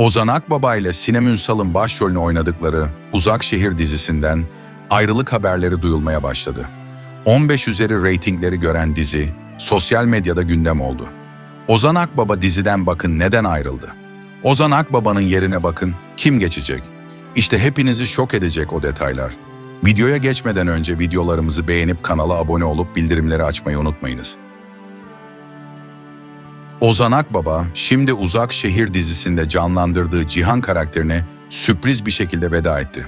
Ozan Akbaba ile Sinem Ünsal'ın başrolünü oynadıkları Uzak Şehir dizisinden ayrılık haberleri duyulmaya başladı. 15 üzeri reytingleri gören dizi sosyal medyada gündem oldu. Ozan Akbaba diziden bakın neden ayrıldı? Ozan Akbaba'nın yerine bakın kim geçecek? İşte hepinizi şok edecek o detaylar. Videoya geçmeden önce videolarımızı beğenip kanala abone olup bildirimleri açmayı unutmayınız. Ozan Akbaba şimdi Uzak Şehir dizisinde canlandırdığı Cihan karakterine sürpriz bir şekilde veda etti.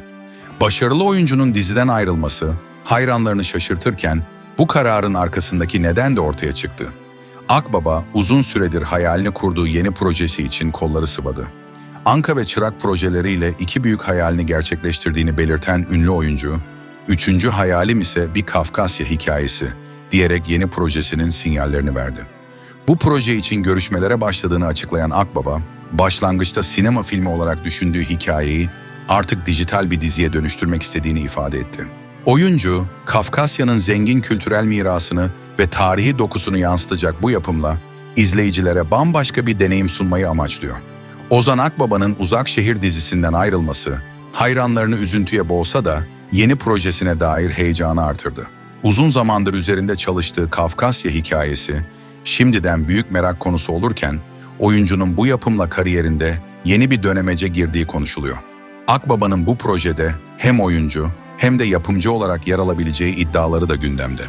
Başarılı oyuncunun diziden ayrılması hayranlarını şaşırtırken bu kararın arkasındaki neden de ortaya çıktı. Akbaba uzun süredir hayalini kurduğu yeni projesi için kolları sıvadı. Anka ve Çırak projeleriyle iki büyük hayalini gerçekleştirdiğini belirten ünlü oyuncu, üçüncü hayalim ise bir Kafkasya hikayesi diyerek yeni projesinin sinyallerini verdi. Bu proje için görüşmelere başladığını açıklayan Akbaba, başlangıçta sinema filmi olarak düşündüğü hikayeyi artık dijital bir diziye dönüştürmek istediğini ifade etti. Oyuncu, Kafkasya'nın zengin kültürel mirasını ve tarihi dokusunu yansıtacak bu yapımla izleyicilere bambaşka bir deneyim sunmayı amaçlıyor. Ozan Akbaba'nın Uzak Şehir dizisinden ayrılması, hayranlarını üzüntüye boğsa da yeni projesine dair heyecanı artırdı. Uzun zamandır üzerinde çalıştığı Kafkasya hikayesi, şimdiden büyük merak konusu olurken, oyuncunun bu yapımla kariyerinde yeni bir dönemece girdiği konuşuluyor. Akbaba'nın bu projede hem oyuncu hem de yapımcı olarak yer alabileceği iddiaları da gündemde.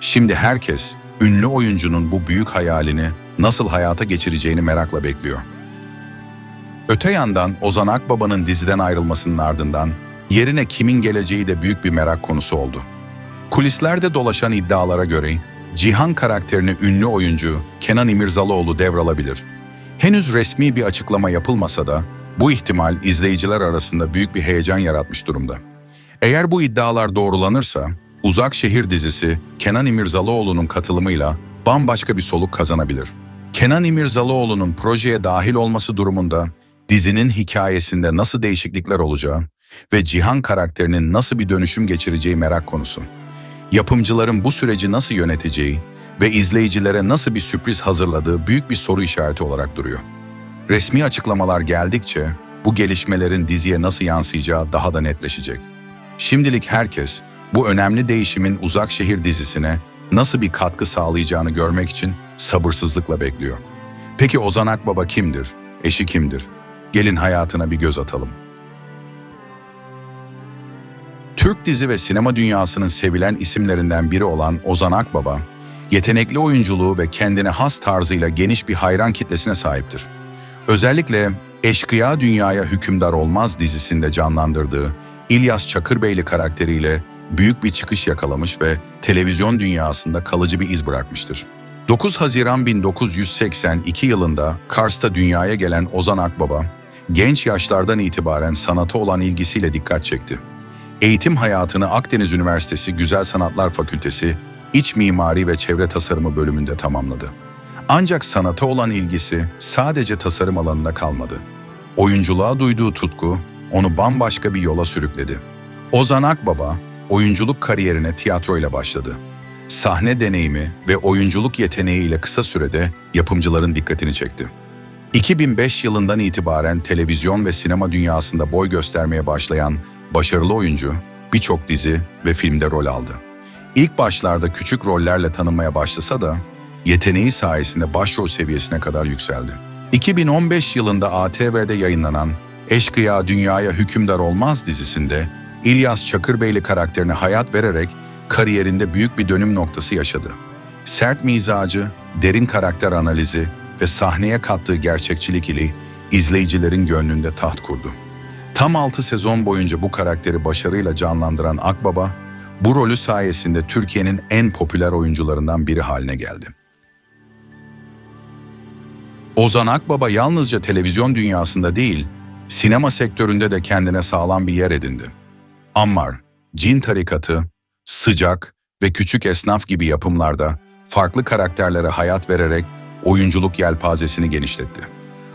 Şimdi herkes ünlü oyuncunun bu büyük hayalini nasıl hayata geçireceğini merakla bekliyor. Öte yandan Ozan Akbaba'nın diziden ayrılmasının ardından yerine kimin geleceği de büyük bir merak konusu oldu. Kulislerde dolaşan iddialara göre Cihan karakterini ünlü oyuncu Kenan İmirzalıoğlu devralabilir. Henüz resmi bir açıklama yapılmasa da bu ihtimal izleyiciler arasında büyük bir heyecan yaratmış durumda. Eğer bu iddialar doğrulanırsa Uzak Şehir dizisi Kenan İmirzalıoğlu'nun katılımıyla bambaşka bir soluk kazanabilir. Kenan İmirzalıoğlu'nun projeye dahil olması durumunda dizinin hikayesinde nasıl değişiklikler olacağı ve Cihan karakterinin nasıl bir dönüşüm geçireceği merak konusu. Yapımcıların bu süreci nasıl yöneteceği ve izleyicilere nasıl bir sürpriz hazırladığı büyük bir soru işareti olarak duruyor. Resmi açıklamalar geldikçe bu gelişmelerin diziye nasıl yansıyacağı daha da netleşecek. Şimdilik herkes bu önemli değişimin Uzak Şehir dizisine nasıl bir katkı sağlayacağını görmek için sabırsızlıkla bekliyor. Peki Ozan Akbaba kimdir? Eşi kimdir? Gelin hayatına bir göz atalım. Türk dizi ve sinema dünyasının sevilen isimlerinden biri olan Ozan Akbaba, yetenekli oyunculuğu ve kendine has tarzıyla geniş bir hayran kitlesine sahiptir. Özellikle Eşkıya Dünyaya Hükümdar Olmaz dizisinde canlandırdığı İlyas Çakırbeyli karakteriyle büyük bir çıkış yakalamış ve televizyon dünyasında kalıcı bir iz bırakmıştır. 9 Haziran 1982 yılında Kars'ta dünyaya gelen Ozan Akbaba, genç yaşlardan itibaren sanata olan ilgisiyle dikkat çekti. Eğitim hayatını Akdeniz Üniversitesi Güzel Sanatlar Fakültesi İç Mimari ve Çevre Tasarımı bölümünde tamamladı. Ancak sanata olan ilgisi sadece tasarım alanında kalmadı. Oyunculuğa duyduğu tutku onu bambaşka bir yola sürükledi. Ozan Akbaba, oyunculuk kariyerine tiyatroyla başladı. Sahne deneyimi ve oyunculuk yeteneğiyle kısa sürede yapımcıların dikkatini çekti. 2005 yılından itibaren televizyon ve sinema dünyasında boy göstermeye başlayan başarılı oyuncu birçok dizi ve filmde rol aldı. İlk başlarda küçük rollerle tanınmaya başlasa da yeteneği sayesinde başrol seviyesine kadar yükseldi. 2015 yılında ATV'de yayınlanan Eşkıya Dünyaya Hükümdar Olmaz dizisinde İlyas Çakırbeyli karakterine hayat vererek kariyerinde büyük bir dönüm noktası yaşadı. Sert mizacı, derin karakter analizi ve sahneye kattığı gerçekçilik ile izleyicilerin gönlünde taht kurdu. Tam 6 sezon boyunca bu karakteri başarıyla canlandıran Akbaba, bu rolü sayesinde Türkiye'nin en popüler oyuncularından biri haline geldi. Ozan Akbaba yalnızca televizyon dünyasında değil, sinema sektöründe de kendine sağlam bir yer edindi. Ammar, Cin Tarikatı, Sıcak ve Küçük Esnaf gibi yapımlarda farklı karakterlere hayat vererek oyunculuk yelpazesini genişletti.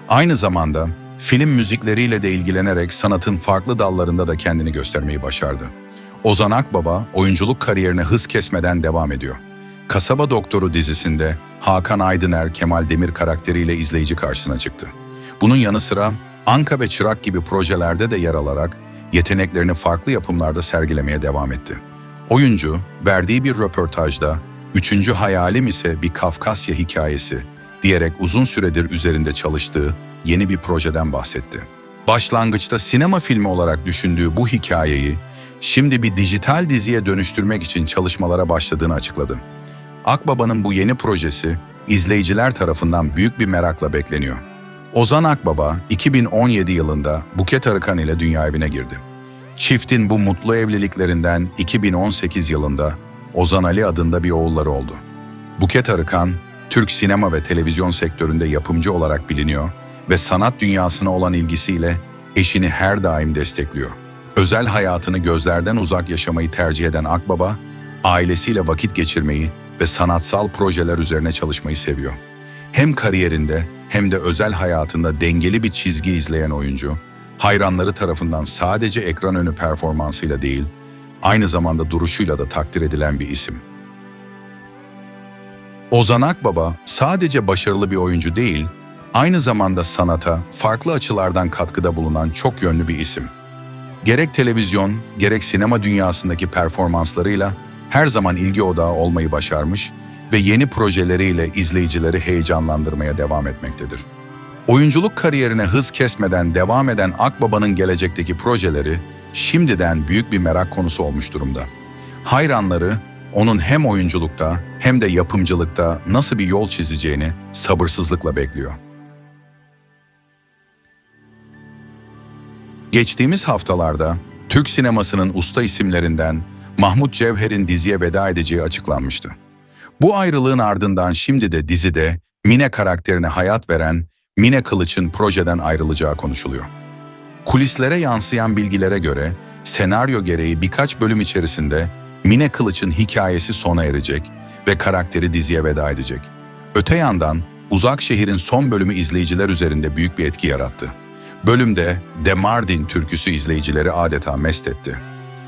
Aynı zamanda film müzikleriyle de ilgilenerek sanatın farklı dallarında da kendini göstermeyi başardı. Ozan Akbaba oyunculuk kariyerine hız kesmeden devam ediyor. Kasaba Doktoru dizisinde Hakan Aydıner Kemal Demir karakteriyle izleyici karşısına çıktı. Bunun yanı sıra Anka ve Çırak gibi projelerde de yer alarak yeteneklerini farklı yapımlarda sergilemeye devam etti. Oyuncu, verdiği bir röportajda, üçüncü hayalim ise bir Kafkasya hikayesi diyerek uzun süredir üzerinde çalıştığı yeni bir projeden bahsetti. Başlangıçta sinema filmi olarak düşündüğü bu hikayeyi şimdi bir dijital diziye dönüştürmek için çalışmalara başladığını açıkladı. Akbaba'nın bu yeni projesi izleyiciler tarafından büyük bir merakla bekleniyor. Ozan Akbaba 2017 yılında Buket Arıkan ile dünya evine girdi. Çiftin bu mutlu evliliklerinden 2018 yılında Ozan Ali adında bir oğulları oldu. Buket Arıkan, Türk sinema ve televizyon sektöründe yapımcı olarak biliniyor ve sanat dünyasına olan ilgisiyle eşini her daim destekliyor. Özel hayatını gözlerden uzak yaşamayı tercih eden Akbaba, ailesiyle vakit geçirmeyi ve sanatsal projeler üzerine çalışmayı seviyor. Hem kariyerinde hem de özel hayatında dengeli bir çizgi izleyen oyuncu, hayranları tarafından sadece ekran önü performansıyla değil, aynı zamanda duruşuyla da takdir edilen bir isim. Ozan Akbaba sadece başarılı bir oyuncu değil, aynı zamanda sanata farklı açılardan katkıda bulunan çok yönlü bir isim. Gerek televizyon, gerek sinema dünyasındaki performanslarıyla her zaman ilgi odağı olmayı başarmış ve yeni projeleriyle izleyicileri heyecanlandırmaya devam etmektedir. Oyunculuk kariyerine hız kesmeden devam eden Akbaba'nın gelecekteki projeleri şimdiden büyük bir merak konusu olmuş durumda. Hayranları onun hem oyunculukta hem de yapımcılıkta nasıl bir yol çizeceğini sabırsızlıkla bekliyor. Geçtiğimiz haftalarda Türk sinemasının usta isimlerinden Mahmut Cevher'in diziye veda edeceği açıklanmıştı. Bu ayrılığın ardından şimdi de dizide Mine karakterine hayat veren Mine Kılıç'ın projeden ayrılacağı konuşuluyor. Kulislere yansıyan bilgilere göre senaryo gereği birkaç bölüm içerisinde Mine Kılıç'ın hikayesi sona erecek ve karakteri diziye veda edecek. Öte yandan Uzak Şehir'in son bölümü izleyiciler üzerinde büyük bir etki yarattı. Bölümde Demardin türküsü izleyicileri adeta mest etti.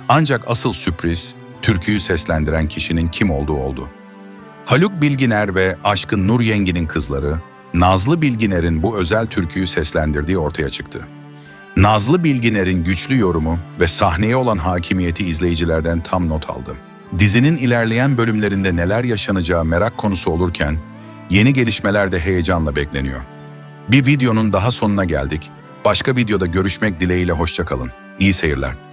Ancak asıl sürpriz türküyü seslendiren kişinin kim olduğu oldu. Haluk Bilginer ve Aşkın Nur Yengi'nin kızları Nazlı Bilginer'in bu özel türküyü seslendirdiği ortaya çıktı. Nazlı Bilginer'in güçlü yorumu ve sahneye olan hakimiyeti izleyicilerden tam not aldı. Dizinin ilerleyen bölümlerinde neler yaşanacağı merak konusu olurken yeni gelişmeler de heyecanla bekleniyor. Bir videonun daha sonuna geldik. Başka videoda görüşmek dileğiyle hoşçakalın. İyi seyirler.